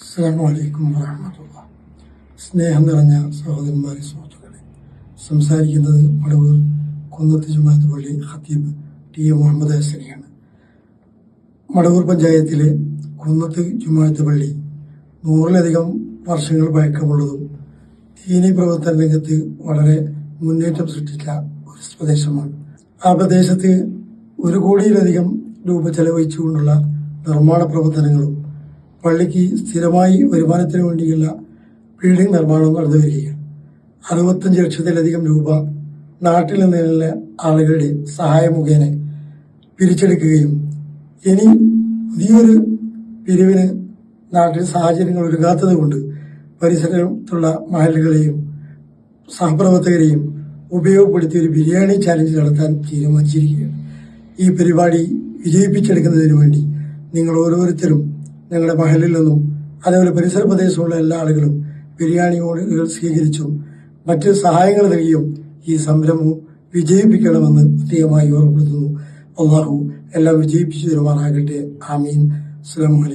അസ്സാം വലൈക്കും വാഹമത്തുള്ള സ്നേഹം നിറഞ്ഞ സഹോദരന്മാരെ സുഹൃത്തുക്കളെ. സംസാരിക്കുന്നത് മടവൂർ കുന്നത്ത് ജുമാത്ത് പള്ളി ഹത്തീബ് ടി എ മുഹമ്മദ് ഹസനിയാണ്. മടവൂർ പഞ്ചായത്തിലെ കുന്നത്ത് ജുമാത്ത് പള്ളി നൂറിലധികം വർഷങ്ങൾ പഴക്കമുള്ളതും ദീനി പ്രവർത്തന രംഗത്ത് വളരെ മുന്നേറ്റം സൃഷ്ടിച്ച ഒരു പ്രദേശമാണ്. ആ പ്രദേശത്ത് ഒരു കോടിയിലധികം രൂപ ചെലവഴിച്ചുകൊണ്ടുള്ള നിർമ്മാണ പ്രവർത്തനങ്ങളും പള്ളിക്ക് സ്ഥിരമായി വരുമാനത്തിന് വേണ്ടിയുള്ള ബിൽഡിംഗ് നിർമ്മാണം നടന്നു വരികയാണ്. അറുപത്തഞ്ച് ലക്ഷത്തിലധികം രൂപ നാട്ടിൽ നിന്നുള്ള ആളുകളുടെ സഹായം മുഖേന പിരിച്ചെടുക്കുകയും ഇനി പുതിയൊരു പിരിവിന് നാട്ടിൽ സാഹചര്യങ്ങൾ ഒരുങ്ങാത്തത് കൊണ്ട് പരിസരത്തുള്ള മഹലുകളെയും സഹപ്രവർത്തകരെയും ഉപയോഗപ്പെടുത്തി ഒരു ബിരിയാണി ചാലഞ്ച് നടത്താൻ തീരുമാനിച്ചിരിക്കുകയാണ്. ഈ പരിപാടി വിജയിപ്പിച്ചെടുക്കുന്നതിന് വേണ്ടി നിങ്ങൾ ഓരോരുത്തരും ഞങ്ങളുടെ മഹലിൽ നിന്നും അതേപോലെ പരിസര പ്രദേശമുള്ള എല്ലാ ആളുകളും ബിരിയാണി സ്വീകരിച്ചു. മറ്റ് സഹായങ്ങൾ നൽകിയും ഈ സംരംഭം വിജയിപ്പിക്കണമെന്ന് പ്രത്യേകമായി ഓർമ്മപ്പെടുത്തുന്നു. അള്ളാഹു എല്ലാം വിജയിപ്പിച്ചു തരുമാറാകട്ടെ. ആമീൻ. അലൈക്കും.